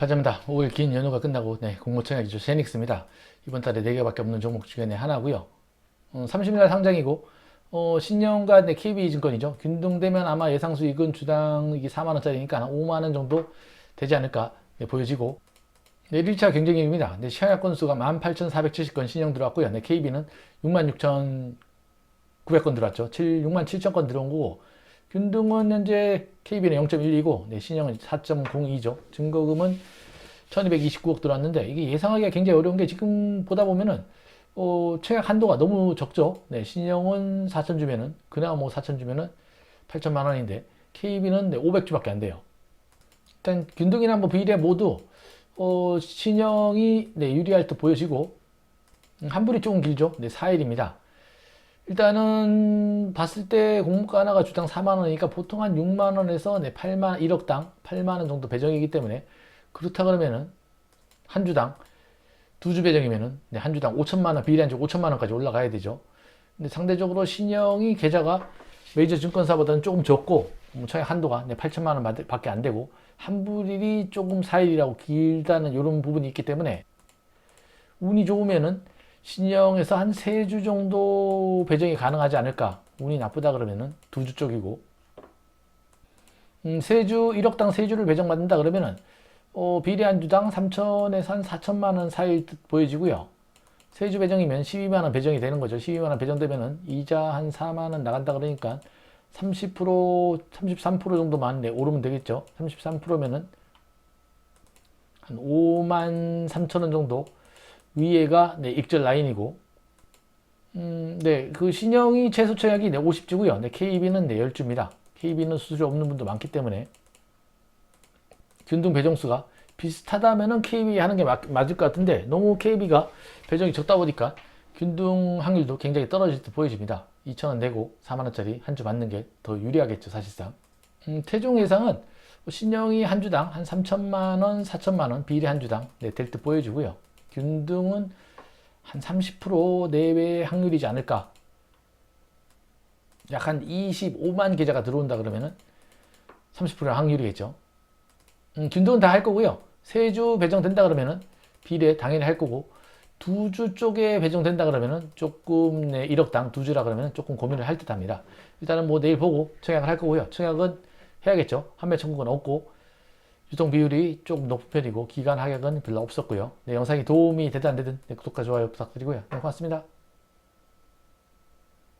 가자입니다. 5일 긴 연휴가 끝나고 네, 공모청약 기조 제닉스입니다. 이번 달에 4개밖에 없는 종목 중에 네, 하나고요. 어, 30일 상장이고 어, 신영과 네, KB증권이죠. 균등되면 아마 예상 수익은 주당 이게 4만 원짜리니까 한 5만 원 정도 되지 않을까 네, 보여지고 네, 1차 경쟁률입니다. 네, 시향약 건수가 18,470건 신형 들어왔고요. 네, KB는 66,900건 들어왔죠. 7, 6만 7천 건 들어온 거고 균등은 현재 KB는 0.12고 네, 신형은 4.02죠. 증거금은 1229억 들어왔는데 이게 예상하기가 굉장히 어려운 게 지금 보다 보면은 어, 최악 한도가 너무 적죠. 네, 신형은 4천 주면은 그나마 뭐 4천 주면은 8천만 원인데 KB는 네, 500주밖에 안 돼요. 일단 균등이나 뭐 비례 모두 어, 신형이 네, 유리할 듯 보여지고 음, 환불이 조금 길죠. 네, 4일입니다. 일단은 봤을 때 공모가 하나가 주당 4만 원이니까 보통 한 6만 원에서 네, 8만 1억당 8만 원 정도 배정이기 때문에 그렇다 그러면은 한 주당 두 주 배정이면은 네, 한 주당 5천만 원 비례한 주 5천만 원까지 올라가야 되죠. 근데 상대적으로 신형이 계좌가 메이저 증권사보다는 조금 적고 뭐 차이 한도가 네, 8천만 원 밖에 안 되고 환불일이 조금 4일이라고 길다는 이런 부분이 있기 때문에 운이 좋으면은 신형에서 한 세 주 정도 배정이 가능하지 않을까. 운이 나쁘다 그러면은 두 주 쪽이고. 음, 세 주, 1억당 세 주를 배정받는다 그러면은, 어, 비례 한 주당 3천에서 한 4천만 원 사이일 듯 보여지고요. 세주 배정이면 12만 원 배정이 되는 거죠. 12만 원 배정되면은 이자 한 4만 원 나간다 그러니까 30%, 33% 정도만 네, 오르면 되겠죠. 33%면은 한 5만 3천 원 정도 위에가 네, 익절 라인이고 음, 네, 그 신형이 최소 청약이 네, 50주고요. 네, KB는 네, 10주입니다. KB는 수수료 없는 분도 많기 때문에 균등 배정수가 비슷하다면은 KB 하는 게 맞, 맞을 것 같은데 너무 KB가 배정이 적다 보니까 균등 확률도 굉장히 떨어질 듯 보여집니다. 2,000원 내고 4만원짜리 한 주 받는 게 더 유리하겠죠, 사실상. 음, 태종 예상은 신형이 한 주당 한 3천만원, 4천만원 비례 한 주당 네, 될 듯 보여지고요. 균등은 한 30% 내외의 확률이지 않을까. 약 한 25만 계좌가 들어온다 그러면은 30%의 확률이겠죠. 음, 균등은 다 할 거고요. 세 주 배정된다 그러면은 비례 당연히 할 거고 두 주 쪽에 배정된다 그러면은 조금 네, 1억당 두 주라 그러면 조금 고민을 할 듯합니다. 일단은 뭐 내일 보고 청약을 할 거고요. 청약은 해야겠죠. 판매 청구는 없고 유통 비율이 조금 높은 편이고 기간 하격은 별로 없었고요. 네, 영상이 도움이 되든 안 되든 네, 구독과 좋아요 부탁드리고요. 네, 고맙습니다.